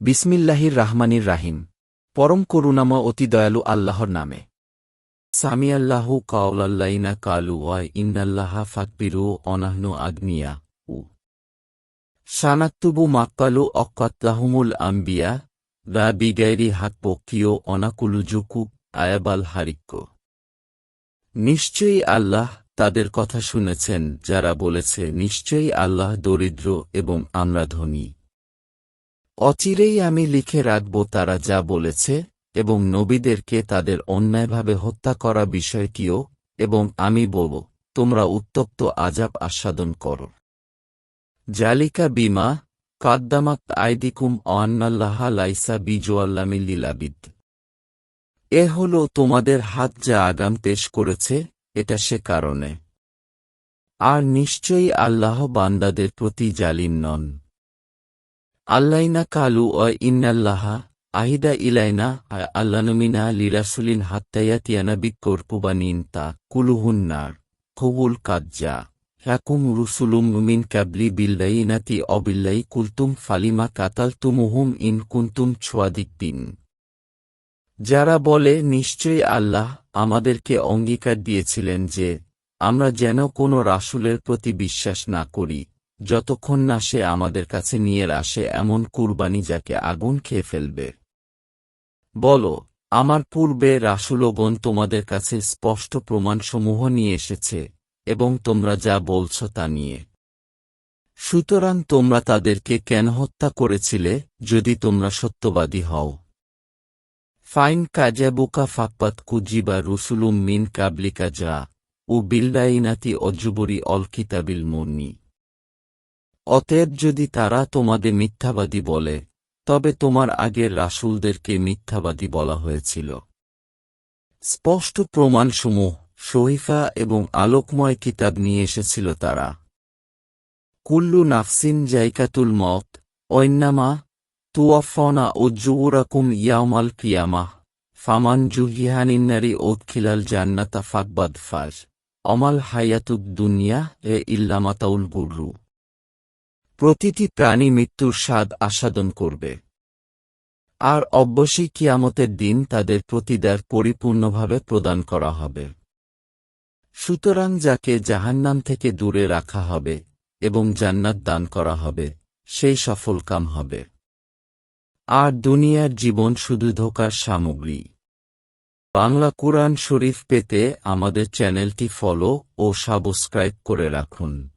বিসমিল্লাহির রাহমানির রাহিম। পরম করুণাময় অতি দয়ালু আল্লাহর নামে। সামিয়াল্লাহু কাউলাল্লাইনা কালু ওয়া ইন্নাল্লাহা ফাকবিরু অনাহনু আগ্নিয়া উ। সানাক্তুবু মাক্কালু অক্কাত্লাহুমুল আম্বিয়া। বা বিগাইরি হাক পক্ষীয় অনাকুলুজুকু আয়াবাল হারিক্য নিশ্চয়ই আল্লাহ তাদের কথা শুনেছেন, যারা বলেছে, নিশ্চয়ই আল্লাহ দরিদ্র এবং আমরা ধনী। অচিরেই আমি লিখে রাখব তারা যা বলেছে, এবং নবীদেরকে তাদের অন্যায়ভাবে হত্যা করা বিষয়টিও, এবং আমি বলব, তোমরা উত্তপ্ত আজাব আস্বাদন করো। জালিকা বিমা, কাদ্দামাত আইদিকুম অন্নাল্লাহা লাইসা বিজোয়াল্লামিল্লিলাবিদ এ হল তোমাদের হাত যা আগাম পেশ করেছে, এটা সে কারণে। আর নিশ্চয়ই আল্লাহ বান্দাদের প্রতি জালিম নন। আল্লাইনা কালু ও ইন্নাল্লাহা আহিদা ইলাইনা আল্লানুমিনা লিরাসুলিন হাত্তায়াতিয়ানা বিকর্পুবানিন তা কুলুহুন্নার কবুল কাজ্জা। হ্যাকুম রুসুলুম মিন ক্যাবলি বিল্লাইনাতি অবিল্লাই কুলতুম ফালিমা কাতালতুমুহুম ইন কুন্তুম ছোয়াদিকবিন যারা বলে, নিশ্চয়ই আল্লাহ আমাদেরকে অঙ্গীকার দিয়েছিলেন যে আমরা যেন কোনো রাসুলের প্রতি বিশ্বাস না করি। যতক্ষণ না সে আমাদের কাছে নিয়ে আসে এমন কুরবানি যাকে আগুন খেয়ে ফেলবে। বল, আমার পূর্বে রাসুলগণ তোমাদের কাছে স্পষ্ট প্রমাণসমূহ নিয়ে এসেছে, এবং তোমরা যা বলছ তা নিয়ে। সুতরাং তোমরা তাদেরকে কেন হত্যা করেছিলে, যদি তোমরা সত্যবাদী হও? ফাইন কাজাবুকা ফাপ্পাত কুজিবা রুসুলুম মিন কাবলিকা যা ও বিল্লাইনাতি অজুবরি অল কিতাবিল অতএব যদি তারা তোমাদের মিথ্যাবাদী বলে, তবে তোমার আগের রাসুলদেরকে মিথ্যাবাদী বলা হয়েছিল। স্পষ্ট প্রমাণসমূহ, শহীফা এবং আলোকময় কিতাব নিয়ে এসেছিল তারা। কুল্লু নাফসিন জাইকাতুল মত ঐন্নামা তুয়াফনা ও জুউরাকুম ইয়ামাল কিয়ামাহ, ফামান জুহিহানিন্নারি ওৎখিলাল জান্নাতা ফাকবাদ ফাজ, অমাল হায়াতুদ দুনিয়া এ ইল্লামাতাউল গুরু প্রতিটি প্রাণী মৃত্যুর স্বাদ আস্বাদন করবে। আর অবশ্যই কিয়ামতের দিন তাদের প্রতিদার পরিপূর্ণভাবে প্রদান করা হবে। সুতরাং যাকে জাহান্নাম থেকে দূরে রাখা হবে এবং জান্নাত দান করা হবে, সেই সফলকাম হবে। আর দুনিয়ার জীবন শুধু ধোকার সামগ্রী। বাংলা কুরআন শরীফ পেতে আমাদের চ্যানেলটি ফলো ও সাবস্ক্রাইব করে রাখুন।